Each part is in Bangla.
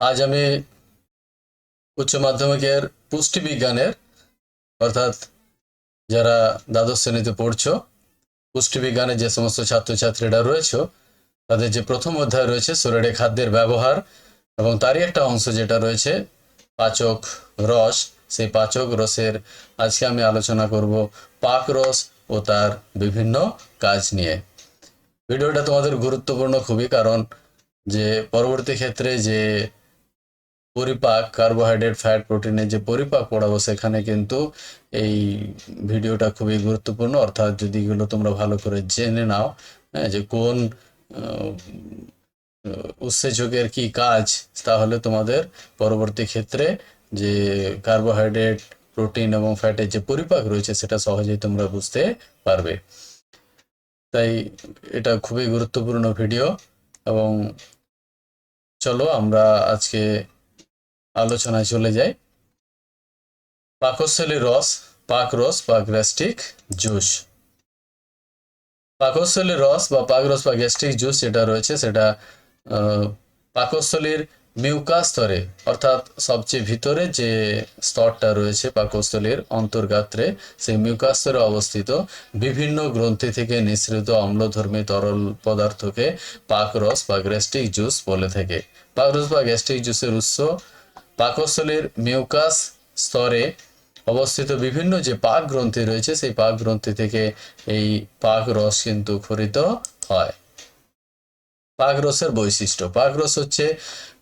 আজ আমি উচ্চ মাধ্যমিকের পুষ্টিবিজ্ঞানের, অর্থাৎ যারা দ্বাদশ শ্রেণীতে পড়ছো, পুষ্টিবিজ্ঞানের যে সমস্ত ছাত্রছাত্রীরা রয়েছে, তাদের যে প্রথম অধ্যায় রয়েছে শরীরে খাদ্যের ব্যবহার এবং তারই একটা অংশ যেটা রয়েছে, পাচক রস, সেই পাচক রসের আজকে আমি আলোচনা করব পাক রস ও তার বিভিন্ন কাজ নিয়ে। ভিডিওটা তোমাদের গুরুত্বপূর্ণ খুবই, কারণ যে পরবর্তী ক্ষেত্রে যে পরিপাক কার্বোহাইড্রেট, ফ্যাট প্রোটিনের যে পরিপাক পড়াবো, সেখানে কিন্তু এই ভিডিওটা খুবই গুরুত্বপূর্ণ। অর্থাৎ যদি এগুলো তোমরা ভালো করে জেনে নাও হ্যাঁ যে কোন উৎসেচকের কি কাজ, তাহলে তোমাদের পরবর্তী ক্ষেত্রে যে কার্বোহাইড্রেট, প্রোটিন এবং ফ্যাটের যে পরিপাক রয়েছে, সেটা সহজেই তোমরা বুঝতে পারবে। তাই এটা খুবই গুরুত্বপূর্ণ ভিডিও। এবং চলো আমরা আজকে আলোচনায় চলে যাই পাকস্থলী রস, পাক রস বা গ্যাস্ট্রিক জুস। পাকস্থলীর রস বা পাক রস বা গ্যাস্ট্রিক জুস যেটা রয়েছে সেটা পাকস্থলীর মিউকাস স্তরে, অর্থাৎ সবচেয়ে ভিতরে যে স্তরটা রয়েছে পাকস্থলীর অন্তর্গাত্রে, সেই মিউকাস স্তরে অবস্থিত বিভিন্ন গ্রন্থি থেকে নিঃসৃত অম্লধর্মী তরল পদার্থকে পাকরস বা গ্যাস্ট্রিক জুস বলে থাকে। পাকরস বা গ্যাস্ট্রিক জুসের উৎস পাকস্থলীর মিউকাস স্তরে অবস্থিত বিভিন্ন যে পাক গ্রন্থি রয়েছে, সেই পাক গ্রন্থি থেকে এই পাক রস কিন্তু খরিত হয়। পাক রসের বৈশিষ্ট্য, পাক রস হচ্ছে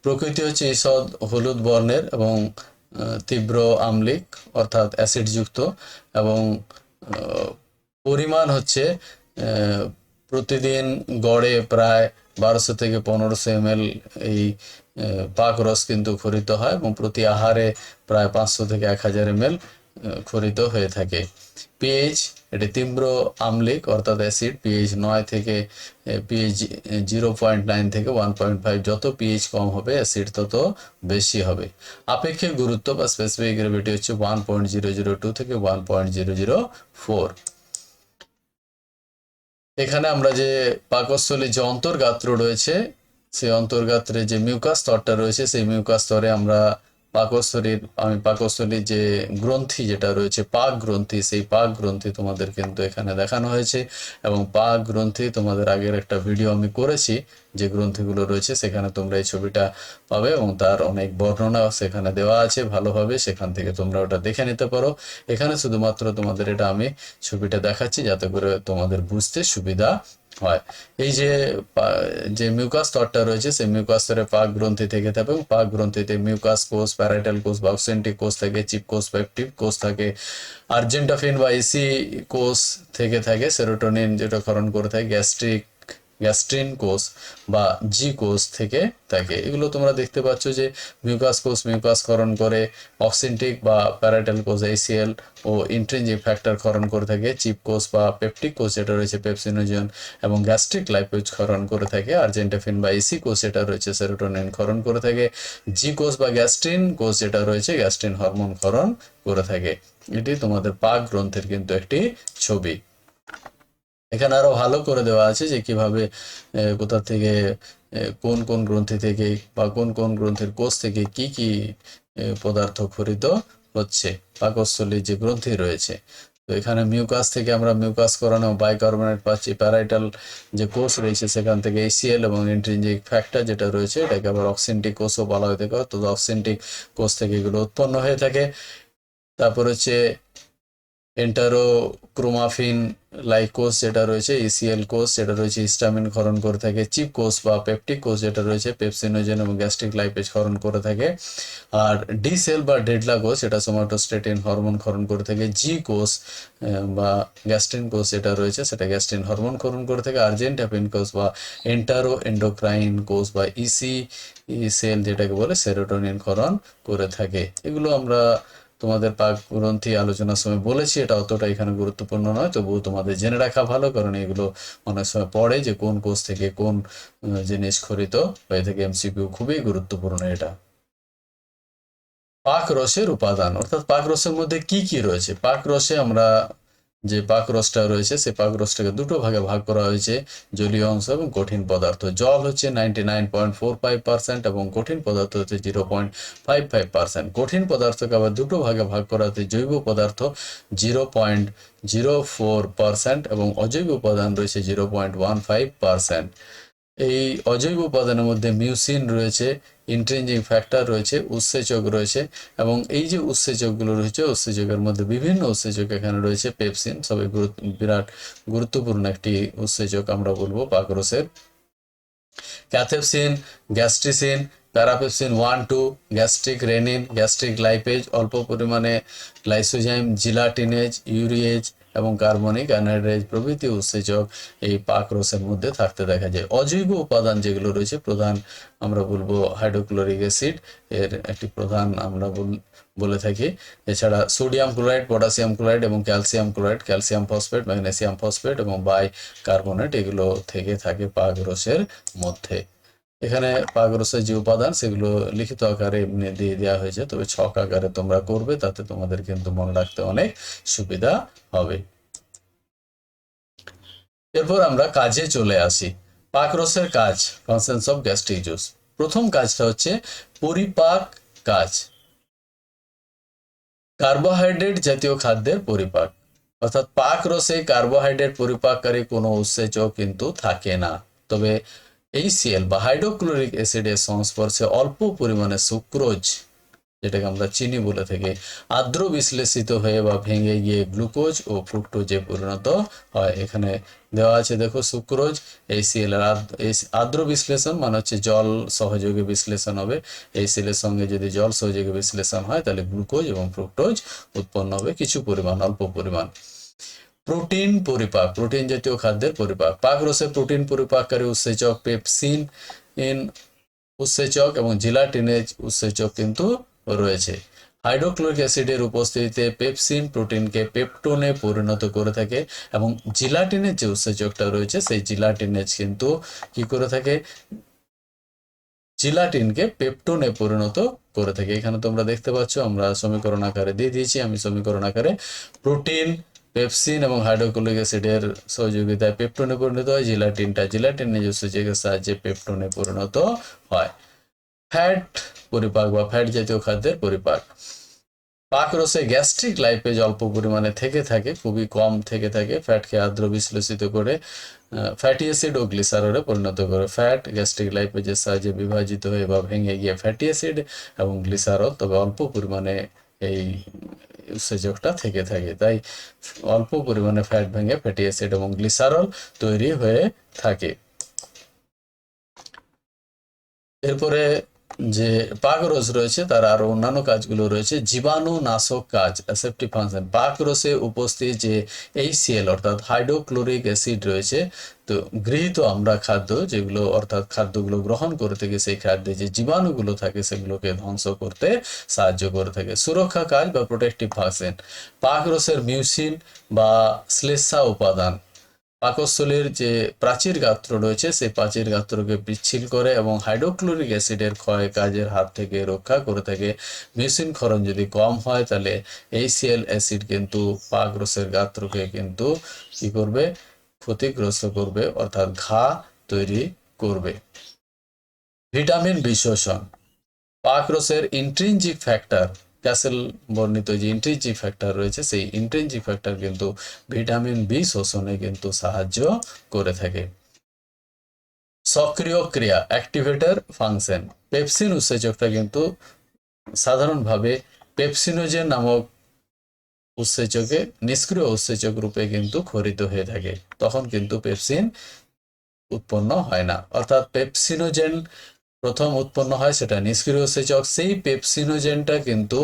প্রকৃতি হচ্ছে ঈষৎ হলুদ বর্ণের এবং তীব্র আম্লিক অর্থাৎ অ্যাসিডযুক্ত এবং পরিমাণ হচ্ছে প্রতিদিন গড়ে প্রায় বারোশো থেকে পনেরোশো এম এই পাক রস কিন্তু খরিত হয় এবং প্রতি আহারে প্রায় পাঁচশো থেকে এক হাজার এম খরিত হয়ে থাকে। পিএইচ, এটি তীব্র আমলিক, অর্থাৎ অ্যাসিড। পিএইচ নয় থেকে পিএইচ জিরো পয়েন্ট নাইন থেকে ওয়ান পয়েন্ট ফাইভ। যত পিএইচ কম হবে, অ্যাসিড তত বেশি হবে। আপেক্ষিক গুরুত্ব বা স্পেসিফিক গ্রেভিটি হচ্ছে one point zero zero two থেকে one point zero zero four এখানে আমরা যে পাকস্থলীর যে অন্তর্গাত্র রয়েছে, সেই অন্তর্গাত্রে যে মিউকাস স্তরটা রয়েছে, সেই মিউকাস স্তরে আমরা পাকস্থলীর, আমি পাকস্থলীর যে গ্রন্থি যেটা রয়েছে, পাক গ্রন্থি, সেই পাক গ্রন্থি তোমাদের কিন্তু এখানে দেখানো হয়েছে। এবং পাক গ্রন্থি তোমাদের আগের একটা ভিডিও আমি করেছি, যে গ্রন্থিগুলো রয়েছে, সেখানে তোমরা এই ছবিটা পাবে এবং তার অনেক বর্ণনা সেখানে দেওয়া আছে, ভালোভাবে সেখান থেকে তোমরা ওটা দেখে নিতে পারো। এখানে শুধুমাত্র তোমাদের এটা আমি ছবিটা দেখাচ্ছি, যাতে করে তোমাদের বুঝতে সুবিধা হয়। এই যে যে মিউকাস স্তরটা রয়েছে, সেই মিউকাস স্তরে পাক গ্রন্থি থেকে থাকে এবং পাক গ্রন্থিতে মিউকাস কোষ প্যারাইটাল কোষ বা অক্সেন্টিক কোষ থাকে চিপ কোষ পেপটিভ কোষ থাকে আর্জেন্টাফিন বা এসি কোষ থেকে থাকে সেরোটোনিন যেটা ক্ষরণ করে থাকে গ্যাস্ট্রিক গ্যাস্ট্রিন কোষ বা জি কোষ থেকে থাকে। এগুলো তোমরা দেখতে পাচ্ছ যে মিউকাস কোষ মিউকাস ক্ষরণ করে অক্সিন্টিক বা প্যারাইটাল কোষ এসিএল ও ইন্ট্রিনজিক ফ্যাক্টর ক্ষরণ করে থাকে। চিপ কোষ বা পেপটিক কোষ যেটা রয়েছে, পেপসিনোজন এবং গ্যাস্ট্রিক লাইপোজ ক্ষরণ করে থাকে। আর্জেন্টাফিন বা এসি কোষ যেটা রয়েছে, সেরোটোনিন ক্ষরণ করে থাকে। জি কোষ বা গ্যাস্ট্রিন কোষ যেটা রয়েছে, গ্যাস্ট্রিন হরমোন ক্ষরণ করে থাকে। এটি তোমাদের পাক গ্রন্থের কিন্তু একটি ছবি। এখানে আরও ভালো করে দেওয়া আছে যে কীভাবে কোথা থেকে কোন কোন গ্রন্থি থেকে বা কোন কোন গ্রন্থের কোষ থেকে কি কি পদার্থ খরিত হচ্ছে পাকস্থলীর যে গ্রন্থি রয়েছে। তো এখানে মিউকাস থেকে আমরা মিউকাস করানো, বাইকার্বনেট পাচ্ছি প্যারাইটাল যে কোষ রয়েছে, সেখান থেকে এসিএল এবং ইন্ট্রিনজিক ফ্যাক্টর যেটা রয়েছে, এটাকে আবার অক্সেন্টিক কোষও বলা হয়ে থাকে তো অক্সেন্টিক কোষ থেকে এগুলো উৎপন্ন হয়ে থাকে। তারপর হচ্ছে এন্টারোক্রোমাফিন লাইক কোষ যেটা রয়েছে ইসিএল কোষ যেটা রয়েছে হিস্টামিন ক্ষরণ করে থাকে চিপ কোষ বা পেপটিক কোষ যেটা রয়েছে পেপসিনোজেন এবং গ্যাস্ট্রিক লাইপেজ ক্ষরণ করে থাকে। আর ডি সেল বা ডেডলা কোষ যেটা সোমাটোস্টেটিন হরমোন ক্ষরণ করে থাকে জি কোষ বা গ্যাস্ট্রিন কোষ যেটা রয়েছে, সেটা গ্যাস্ট্রিন হরমোন ক্ষরণ করে থাকে। আর্জেন্টাপিন কোষ বা এন্টারো এন্ডোক্রাইন কোষ বা ইসি সেল যেটাকে বলে সেরোটোনিন ক্ষরণ করে থাকে। এগুলো আমরা তোমাদের পাক গ্রন্থি আলোচনার সময় বলেছি, এটা অতটা এখানে গুরুত্বপূর্ণ নয়। তবুও তোমাদের জেনে রাখা ভালো, কারণ এগুলো অনেক সময় পড়ে যে কোন কোষ থেকে কোন জিনিস খরিত হয়ে থাকে এমসিকিউ খুবই গুরুত্বপূর্ণ এটা। পাক রসের উপাদান, অর্থাৎ পাক রসের মধ্যে কি কি রয়েছে? পাক রসে আমরা যে পাক পাকরসটা রয়েছে সেই পাকরসটাকে দুটো ভাগে ভাগ করা হয়েছে, জলীয় অংশ এবং কঠিন পদার্থ। জল হচ্ছে ninety nine point four five percent এবং কঠিন পদার্থ হচ্ছে zero point five five percent কঠিন পদার্থকে আবার দুটো ভাগে ভাগ করা হচ্ছে জৈব পদার্থ zero point zero four percent এবং অজৈব উপাদান রয়েছে zero point one five percent এই অজৈব উপাদানের মধ্যে মিউসিন রয়েছে ইন্ট্রেঞ্জিং ফ্যাক্টর রয়েছে, উৎসেচক রয়েছে এবং এই যে উৎসেচকগুলো রয়েছে, উৎসেচকের মধ্যে বিভিন্ন উৎসেচক এখানে রয়েছে, পেপসিন সবই বিরাট গুরুত্বপূর্ণ একটি উৎসেচক আমরা বলব পাকরসের। Cathepsin, gastricsin, parapepsin one, two, gastric rennin, gastric lipase, অল্প পরিমাণে লাইসোজাইম, জিলাটিনেজ ইউরিয়েজ এবং কার্বনিক অ্যানহাইড্রেজ প্রভৃতি উৎসেচক এই পাক পাকরসের মধ্যে থাকতে দেখা যায়। অজৈব উপাদান যেগুলো রয়েছে, প্রধান আমরা বলব হাইড্রোক্লোরিক অ্যাসিড, এর একটি প্রধান আমরা বল- থাকি। এছাড়া সোডিয়াম ক্লোরাইড, পটাশিয়াম ক্লোরাইড এবং calcium chloride, calcium phosphate, magnesium phosphate এবং বাই কার্বনেট এগুলো থেকে থাকে পাকরসের মধ্যে। এখানে পাকরসের যে উপাদান, সেগুলো লিখিত আকারে এমনি দিয়ে দেওয়া হয়েছে। তবে ছক আকারে তোমরা করবে, তাতে তোমাদের কিন্তু মনে রাখতে অনেক সুবিধা হবে। এরপর আমরা কাজে চলে আসি। পাকরসের কাজ কনসেন্স অফ গ্যাস্ট্রিক জুস প্রথম কাজটা হচ্ছে পরিপাক কাজ। কার্বোহাইড্রেট জাতীয় খাদ্যের পরিপাক। অর্থাৎ পাক রসে কার্বোহাইড্রেট পরিপাককারী কোনো উৎসেচক কিন্তু থাকে না। তবে এইচসিএল বা হাইড্রোক্লোরিক অ্যাসিডের সংস্পর্শে অল্প পরিমাণে সুক্রোজ যেটাকে আমরা চিনি বলে থাকি, আর্দ্র বিশ্লেষিত হয়ে বা ভেঙে গিয়ে গ্লুকোজ ও ফ্রুক্টোজে পরিণত হয়। এখানে দেওয়া আছে, দেখো সুক্রোজ এই আর্দ্র বিশ্লেষণ মানে হচ্ছে জল সহযোগে বিশ্লেষণ হবে। এইচসিএল এর সঙ্গে যদি জল সহযোগে বিশ্লেষণ হয়, তাহলে গ্লুকোজ এবং ফ্রুক্টোজ উৎপন্ন হবে। কিছু পরিমাণ, অল্প পরিমাণ। প্রোটিন পরিপাক প্রোটিন জাতীয় খাদ্যের পরিপাক। পাকরসে প্রোটিন পরিপাককারী উৎসেচক পেপসিন ইন উৎসেচক এবং জিলাটিনেজ উৎসেচক কিন্তু রয়েছে। হাইড্রোক্লোরিক অ্যাসিডের উপস্থিতিতে পেপসিন প্রোটিনকে পেপটোনে পরিণত করে থাকে এবং জিলাটিনের যে উৎসেচকটা রয়েছে, সেই জিলাটিনেজ কিন্তু কি করে থাকে? জিলাটিনকে পেপটোনে পরিণত করে থাকে। এখানে তোমরা দেখতে পাচ্ছ, আমরা সমীকরণ আকারে দিয়ে দিয়েছি। আমি সমীকরণ আকারে প্রোটিন পেপসিন এবং হাইড্রোক্লোরিক অ্যাসিডের সহযোগিতায় পেপটোনে পরিণত হয়। জিলাটিনটা জিলাটিনের যে সূচকের সাহায্যে পেপটোনে পরিণত হয়। ফ্যাট পরিপাক বা ফ্যাট জাতীয় খাদ্যের পরিপাক। পাকরসে গ্যাস্ট্রিক লাইপেজ অল্প পরিমাণে থেকে থাকে, খুবই কম থেকে থাকে। ফ্যাটকে আর্দ্র বিশ্লেষিত করে ফ্যাটি অ্যাসিড ও গ্লিসারলে পরিণত করে। ফ্যাট গ্যাস্ট্রিক লাইপেজের সাহায্যে বিভাজিত হয়ে বা ভেঙে গিয়ে ফ্যাটি অ্যাসিড এবং গ্লিসারল, তবে অল্প পরিমাণে এই সুযোগটা থেকে থাকে। তাই অল্প পরিমাণে ফ্যাট ভেঙে ফ্যাটি অ্যাসিড এবং গ্লিসারল তৈরি হয়ে থাকে। এরপরে যে পাকরস রয়েছে, তার আরও অন্যান্য কাজগুলো রয়েছে। জীবাণু নাশক কাজ অ্যাসেপ্টিভ ফাংশন পাকরসে উপস্থিত যে এইচসিএল অর্থাৎ হাইড্রোক্লোরিক অ্যাসিড রয়েছে, তো গৃহীত আমরা খাদ্য যেগুলো, অর্থাৎ খাদ্যগুলো গ্রহণ করে থেকে সেই খাদ্যে যে জীবাণুগুলো থাকে, সেগুলোকে ধ্বংস করতে সাহায্য করে থাকে। সুরক্ষা কাজ বা প্রোটেক্টিভ ফাংশন পাকরসের মিউসিন বা শ্লেষা উপাদান। পাকস্থলীর যে প্রাচীর গাত্র রয়েছে, সেই প্রাচীর গাত্রকে বিচ্ছিল করে এবং হাইড্রোক্লোরিক অ্যাসিডের ক্ষয় কাজের হাত থেকে রক্ষা করে থাকে। মিউসিন ক্ষরণ যদি কম হয়, তাহলে এইচসিএল অ্যাসিড কিন্তু পাকরসের গাত্রকে কিন্তু কি করবে? ক্ষতিগ্রস্ত করবে, অর্থাৎ ঘা তৈরি করবে। ভিটামিন বিশোষণ পাকরসের ইন্ট্রিনজিক ফ্যাক্টর ক্যাসেল বর্ণিত যে ইন্ট্রিনজিক ফ্যাক্টর রয়েছে, সেই ইন্ট্রিনজিক ফ্যাক্টর কিন্তু ভিটামিন বি শোষণে কিন্তু সাহায্য করে থাকে। সক্রিয় ক্রিয়া অ্যাক্টিভেটর ফাংশন পেপসিন উৎসেচকটা কিন্তু সাধারণভাবে পেপসিনোজেন নামক উৎসেচকে নিষ্ক্রিয় উৎসেচক রূপে কিন্তু খরিত হয়ে থাকে। তখন কিন্তু পেপসিন উৎপন্ন হয় না। অর্থাৎ পেপসিনোজেন প্রথম উৎপন্ন হয় সেটা নিষ্ক্রিয় উৎসেচক সেই পেপসিনোজেনটা কিন্তু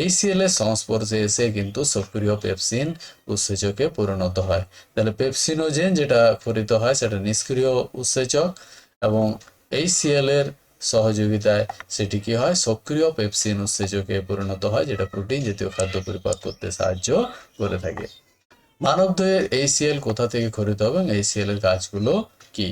এইচসিএল এর সংস্পর্শে এসে কিন্তু সক্রিয় পেপসিন উৎসেচকে পরিণত হয়। তাহলে পেপসিনোজেন যেটা খরিত হয় সেটা নিষ্ক্রিয় উৎসেচক এবং এইচসিএল এর সহযোগিতায় সেটি কি হয়? সক্রিয় পেপসিন উৎসেচকে পরিণত হয়, যেটা প্রোটিন জাতীয় খাদ্য পরিপাক করতে সাহায্য করে থাকে। মানবদেহের এইচসিএল কোথা থেকে খরিত হবে এবং এইচসিএল এর কাজগুলো কি?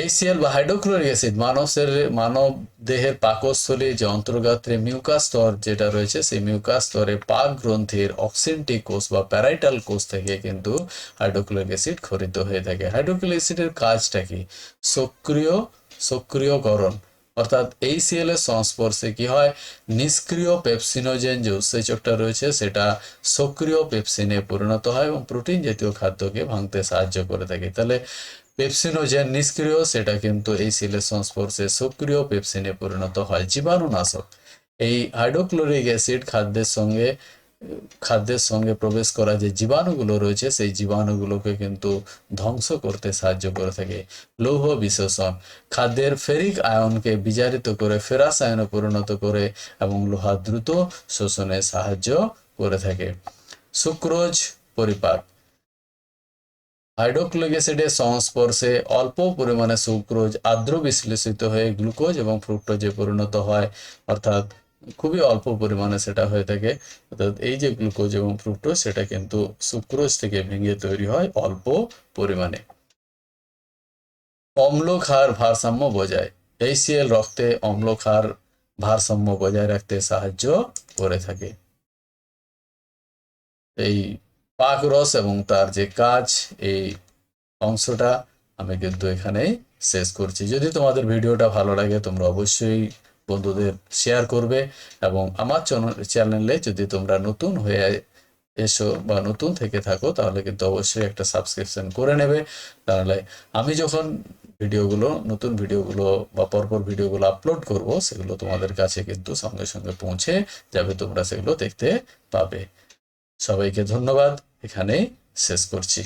এইচসিএল বা হাইড্রোক্লোরিক অ্যাসিড মানব শরীরে, মানব দেহের পাকস্থলী যে অন্তর্গাত্রে মিউকাস স্তর যেটা রয়েছে, সেই মিউকাস স্তরে পাক গ্রন্থির অক্সিনটিক কোষ বা প্যারাইটাল কোষ থেকে কিন্তু হাইড্রোক্লোরিক অ্যাসিড খরিত হয়ে থাকে। হাইড্রোক্লোরিক অ্যাসিডের কাজটা কি? সক্রিয়, সক্রিয়করণ। অর্থাৎ এই এর সংস্পর্শে কি হয়? নিষ্ক্রিয় পেপসিনোজেন যে উৎসেচকটা রয়েছে, সেটা সক্রিয় পেপসিনে পরিণত হয় এবং প্রোটিন জাতীয় খাদ্যকে ভাঙতে সাহায্য করে থাকে। তাহলে পেপসিনোজেন নিষ্ক্রিয়, সেটা কিন্তু এই সিলের সংস্পর্শে সক্রিয় পেপসিনে পরিণত হয়। জীবাণুনাশক, এই হাইড্রোক্লোরিক অ্যাসিড খাদ্যের সঙ্গে খাদ্যের সঙ্গে প্রবেশ করা যে জীবাণুগুলো রয়েছে, সেই জীবাণুগুলোকে কিন্তু ধ্বংস করতে সাহায্য করে থাকে। লৌহ বিশোষণ খাদ্যের ফেরিক আয়নকে বিজারিত করে, ফেরাস আয়নে পরিণত করে এবং লোহা দ্রুত শোষণে সাহায্য করে থাকে। সুক্রোজ পরিপাক হাইড্রোক্লোরিক অ্যাসিডের সংস্পর্শে অল্প পরিমাণে সুক্রোজ আর্দ্র বিশ্লেষিত হয়ে গ্লুকোজ এবং ফ্রুক্টোজে পরিণত হয়। অর্থাৎ খুবই অল্প পরিমাণে সেটা হয়ে থাকে। অর্থাৎ এই যে গ্লুকোজ এবং ফ্রুক্টোজ, সেটা কিন্তু সুক্রোজ থেকে ভেঙে তৈরি হয় অল্প পরিমাণে। অম্লক্ষার ভারসাম্য বজায়। এইচসিএল রক্তে অম্লক্ষার ভারসাম্য বজায় রাখতে সাহায্য করে থাকে। এই পাক রস এবং তার যে কাজ, এই অংশটা আমি কিন্তু এখানেই শেষ করছি। যদি তোমাদের ভিডিওটা ভালো লাগে, তোমরা অবশ্যই বন্ধুদের শেয়ার করবে এবং আমার চ্যানেলে যদি তোমরা নতুন হয়ে এসো বা নতুন থেকে থাকো, তাহলে কিন্তু অবশ্যই একটা সাবস্ক্রিপশন করে নেবে। তাহলে আমি যখন ভিডিওগুলো, নতুন ভিডিওগুলো বা পরপর ভিডিওগুলো আপলোড করব, সেগুলো তোমাদের কাছে কিন্তু সঙ্গে সঙ্গে পৌঁছে যাবে, তোমরা সেগুলো দেখতে পাবে। সবাইকে ধন্যবাদ। এখানেই শেষ করছি।